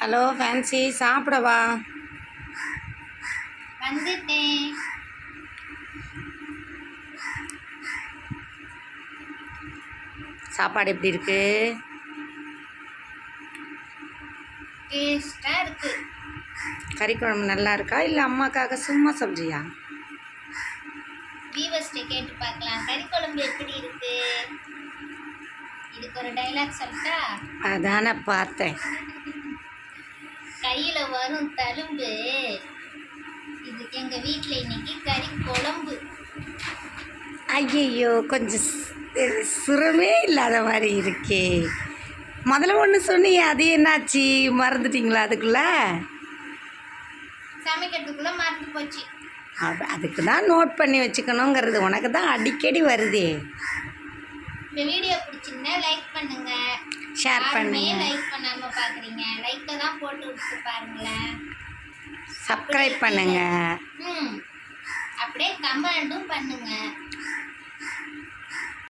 Hello fancy சாப்பிடவா? வந்துட்டேன். சாப்பாடு எப்படி இருக்கு? டேஸ்டா இருக்கு. கறி குழம்பு நல்லா இருக்கா? இல்லை அம்மாக்காக சும்மா சொல்றியா? வீவர்ஸ்ட கேட்டு பார்க்கலாம். கறி குழம்பு எப்படி இருக்கு? இதுக்கு ஒரு டைலாக் சொல்லட்டா அதானே பார்த்தேன். கையில வரும் தழும்பு. இது எங்க வீட்ல இன்னைக்கு கறி குழம்பு. ஐயையோ கொஞ்சம் சிரமே இல்லாத மாதிரி இருக்கே. முதல்ல ஒன்று சொன்னியே அது என்னாச்சு? மறந்துட்டீங்களா அதுக்குள்ள? சமைக்கிறதுக்குள்ள மறந்து போச்சு. அது அதுக்கு தான் நோட் பண்ணி வச்சுக்கணுங்கிறது. உனக்கு தான் அடிக்கடி வருதே. இந்த வீடியோ பிடிச்சிருந்தா லைக் பண்ணுங்க. ஷேர் பண்ணுங்க. லைக் பண்ணாம பாக்குறீங்க. போட்டு விட்டு பாருங்களேன். சப்ஸ்கிரைப் பண்ணுங்க. ம். அப்படியே கமெண்டும் பண்ணுங்க.